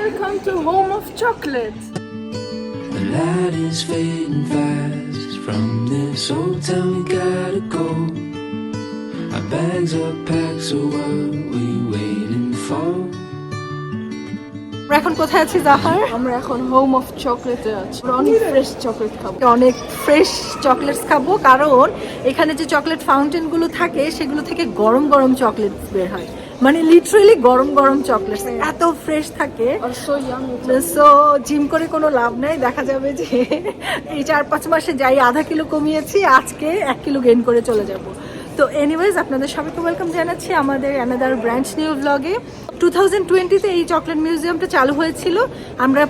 welcome to Home of Chocolate. The light is fading fast. From this old town, we gotta go. Our bags are packed, so what we waiting for? আমরা এখন কোথায় আছি জাহার আমরা এখন home of চকলেটে আছি। অনেক fresh chocolate খাব। অনেক ফ্রেশ চকলেটস খাব কারণ এখানে যে চকলেট ফাউন্টেনগুলো থাকে সেগুলো থেকে গরম গরম চকলেট বের হয়। মানে লিটারেলি গরম গরম চকলেট এত ফ্রেশ থাকে। সো জিম করে কোনো লাভ নাই দেখা যাবে যে এই চার পাঁচ মাসে যাই আধা কিলো কমিয়েছি আজকে এক কিলো গেইন করে চলে যাব। তো এনিওয়েজ আপনাদের সবাইকে ওয়েলকাম জানাচ্ছি আমাদের অ্যানাদার ব্রাঞ্চ নিউ ব্লগে টু থাউজেন্ড টোয়েন্টিতে এই চকলেট মিউজিয়ামটা চালু হয়েছিল। আমরা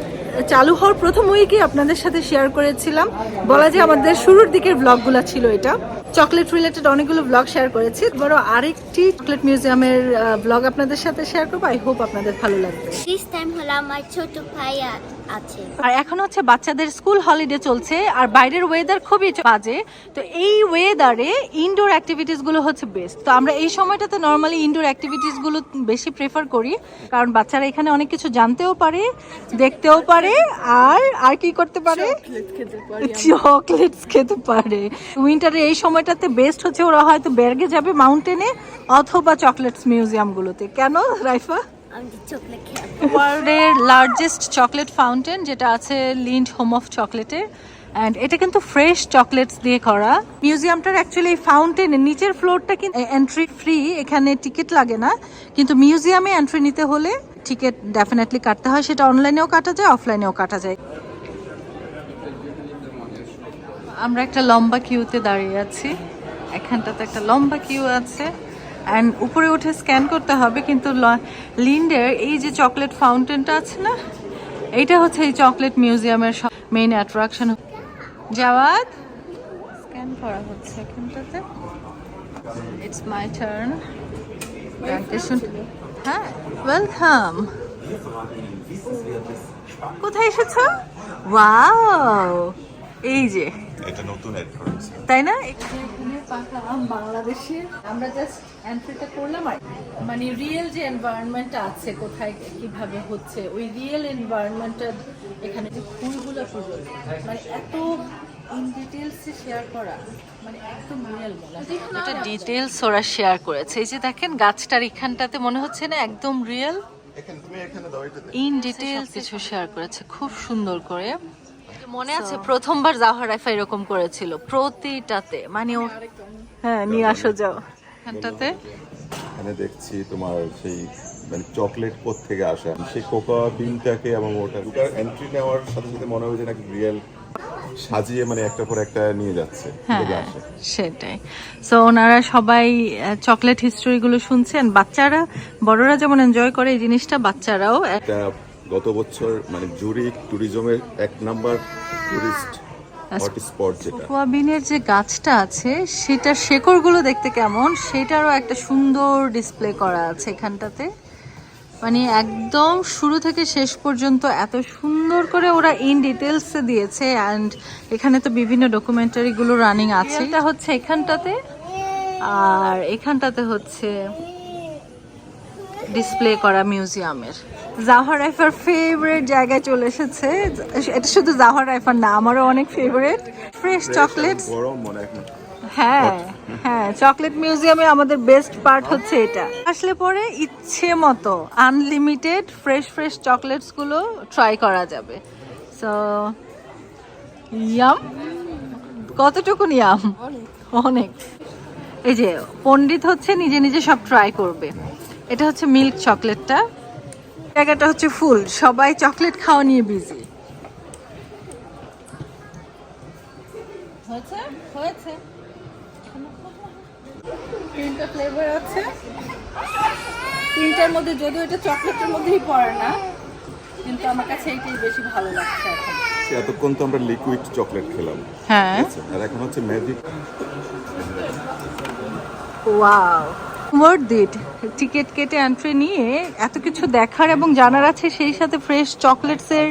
চালু হওয়ার প্রথম উইকে আপনাদের সাথে শেয়ার করেছিলাম। বলা যায় আমাদের শুরুর দিকের ব্লগগুলো ছিল এটা। চকলেট রিলেটেড অনেকগুলো ব্লগ শেয়ার করেছি। বড় আরেকটি চকলেট মিউজিয়ামের ব্লগ আপনাদের সাথে শেয়ার করব। আই হোপ আপনাদের ভালো লাগবে। টাইম হলো আমার ছোট ভাই আ- আছে। আর এখন হচ্ছে বাচ্চাদের স্কুল হলিডে চলছে আর বাইরের ওয়েদার খুবই বাজে। তো এই ওয়েদারে ইনডোর অ্যাক্টিভিটিসগুলো হচ্ছে বেস্ট তো আমরা এই সময়টাতে নর্মালি ইনডোর অ্যাক্টিভিটিসগুলো বেশি প্রেফার করি কারণ বাচ্চারা এখানে অনেক কিছু জানতেও পারে দেখতেও পারে আর আর কি করতে পারে? চকলেট চকলেটস খেতে পারে। উইন্টারে এই সময়টাতে বেস্ট হচ্ছে ওরা হয়তো বেরগে যাবে মাউন্টেনে অথবা চকলেটস মিউজিয়ামগুলোতে কেন রাইফা? ওয়ার্ল্ডের লার্জেস্ট চকলেট ফাউন্টেন যেটা আছে লিন্ড হোম অফ চকলেটের অ্যান্ড এটা কিন্তু ফ্রেশ চকলেটস দিয়ে করা। মিউজিয়ামটার অ্যাকচুয়ালি ফাউন্টেনের নিচের ফ্লোরটা কিন্তু এন্ট্রি ফ্রি এখানে টিকিট লাগে না। কিন্তু মিউজিয়ামে এন্ট্রি নিতে হলে টিকিট ডেফিনেটলি কাটতে হয়। সেটা অনলাইনেও কাটা যায় অফলাইনেও কাটা যায়। আমরা একটা লম্বা কিউতে দাঁড়িয়ে আছি। এখানটাতে একটা লম্বা কিউ আছে। অ্যান্ড উপরে উঠে স্ক্যান করতে হবে কিন্তু লিন্ডের এই যে চকলেট ফাউন্টেনটা আছে না এইটা হচ্ছে এই চকলেট মিউজিয়ামের মেইন অ্যাট্রাকশন জাওয়াদ স্ক্যান করা হচ্ছে এখানটাতে। ইটস মাই টার্ন হ্যাঁ ওয়েলকাম কোথায় এসেছ? ওয়াও এই যে। এটা নতুন তাই না? বাংলাদেশের আমরা জাস্ট এন্ট্রিটা করলাম আর মানে রিয়েল যে এনভায়রনমেন্টটা আছে কোথায় কীভাবে হচ্ছে ওই রিয়েল এনভায়রনমেন্টটা এখানে যে ফুলগুলো পুজো মানে এত ইন ডিটেলস শেয়ার করা মানে একদম রিয়েল এটা ডিটেলস ওরা শেয়ার করেছে। এই যে দেখেন গাছটার এখানটাতে মনে হচ্ছে না একদম রিয়েল এখানে তুমি এখানে দাও এটা ইন ডিটেলস কিছু শেয়ার করেছে খুব সুন্দর করে। মনে আছে প্রথমবার রাইফা এরকম করেছিল? প্রতিটাতে। মানে ও হ্যাঁ নিয়ে আসো যাও। এখানটাতে? এখানে দেখছি তোমার সেই মানে চকলেট কোথ থেকে আসে সেই কোকা বিনটাকে এবং ওটা দুটার এন্ট্রি নেওয়ার সাথে সাথে মনে হয় যে নাকি রিয়েল সাজিয়ে মানে একটা পর একটা নিয়ে যাচ্ছে হ্যাঁ সেটাই। সো ওনারা সবাই চকলেট হিস্টোরিগুলো শুনছেন। বাচ্চারা বড়রা যেমন এনজয় করে এই জিনিসটা বাচ্চারাও এটা গত বছর মানে জুরিক ট্যুরিজমের এক নাম্বার টুরিস্ট হট স্পট যেটা। কোয়াবিনের যে গাছটা আছে সেটার শেকড়গুলো দেখতে কেমন? সেটারও একটা সুন্দর ডিসপ্লে করা আছে এখানটাতে। মানে একদম শুরু থেকে শেষ পর্যন্ত এত সুন্দর করে ওরা ইন ডিটেলস দিয়েছে অ্যান্ড এখানে তো বিভিন্ন ডকুমেন্টারিগুলো রানিং আছে। এটা হচ্ছে এখানটাতে আর এখানটাতে হচ্ছে ডিসপ্লে করা মিউজিয়ামের জাহার রাইফার ফেভারেট জায়গায় চলে এসেছে। এটা শুধু জাহার রাইফার না আমারও অনেক ফেভারিট ফ্রেশ এখন। হ্যাঁ হ্যাঁ চকলেট মিউজিয়ামে আমাদের বেস্ট পার্ট হচ্ছে এটা। আসলে পরে ইচ্ছে মতো আনলিমিটেড ফ্রেশ ফ্রেশ চকলেটসগুলো ট্রাই করা যাবে। সো ইয়াম কতটুকু ইয়াম অনেক। এই যে পণ্ডিত হচ্ছে নিজে নিজে সব ট্রাই করবে। এটা হচ্ছে মিল্ক চকলেটটা। জায়গাটা হচ্ছে ফুল। সবাই চকলেট খাওয়া নিয়ে বিজি হয়েছে? হয়েছে। তিনটা ফ্লেভার আছে। তিনটার মধ্যে যদিও এটা চকলেটের মধ্যেই পড়ে না কিন্তু আমার কাছে এইটাই বেশি ভালো লাগছে এখন। এতক্ষণ তো আমরা লিকুইড চকলেট খেলাম। হ্যাঁ। আর এখন হচ্ছে magic wow world it ticket কেটে এন্ট্রি নিয়ে এত কিছু দেখার এবং জানার আছে সেই সাথে ফ্রেশ চকলেটসের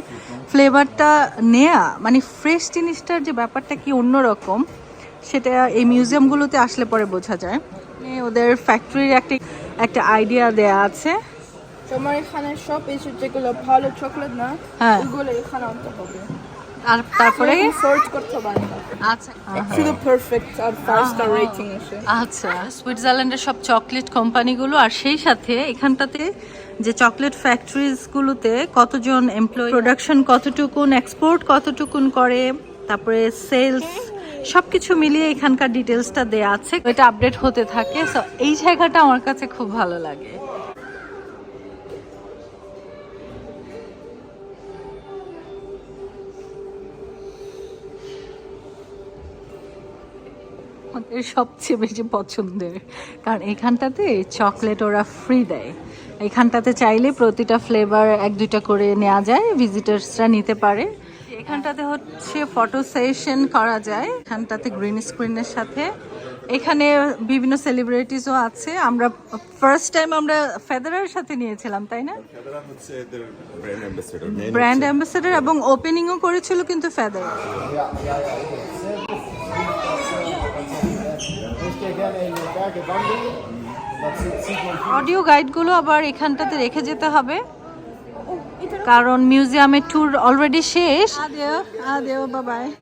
ফ্লেভারটা নেয়া। মানে ফ্রেশ জিনিসটার যে ব্যাপারটা কি অন্যরকম সেটা এই মিউজিয়ামগুলোতে আসলে পরে বোঝা যায়। ওদের ফ্যাক্টরির একটা একটা আইডিয়া দেয়া আছে। তোমার এখানে সব এসে যেগুলো ভালো চকলেট না হ্যাঁ। ওগুলো এখানে আনতে হবে। আর তারপরে? সার্চ করতে পারি। আচ্ছা। শুধু পারফেক্ট আর ফাইভ স্টার রেটিং এসে। আচ্ছা। সুইজারল্যান্ডের সব চকলেট কোম্পানিগুলো আর সেই সাথে এখানটাতে যে চকলেট ফ্যাক্টরিজগুলোতে কতজন এমপ্লয়ি প্রোডাকশন কতটুকুন এক্সপোর্ট কতটুকুন করে তারপরে সেলস সবকিছু মিলিয়ে এখানকার ডিটেলসটা দেয়া আছে। এটা আপডেট হতে থাকে। সো এই জায়গাটা আমার কাছে খুব ভালো লাগে। আমাদের সবচেয়ে বেশি পছন্দের কারণ এখানটাতে চকলেট ওরা ফ্রি দেয় এখানটাতে চাইলে প্রতিটা ফ্লেভার এক দুইটা করে নেওয়া যায় ভিজিটার্সরা নিতে পারে এখানটাতে হচ্ছে ফটো সেশন করা যায় এখানটাতে গ্রিন স্ক্রিনের সাথে এখানে বিভিন্ন সেলিব্রিটিসও আছে আমরা ফার্স্ট টাইম আমরা ফেদারের সাথে নিয়েছিলাম তাই না ব্র্যান্ড অ্যাম্বাসেডর এবং ওপেনিংও করেছিল কিন্তু ফেদার অডিও গাইডগুলো আবার এখানটাতে রেখে যেতে হবে। কারণ মিউজিয়ামের ট্যুর অলরেডি শেষ। আদেও আদেও বাবাই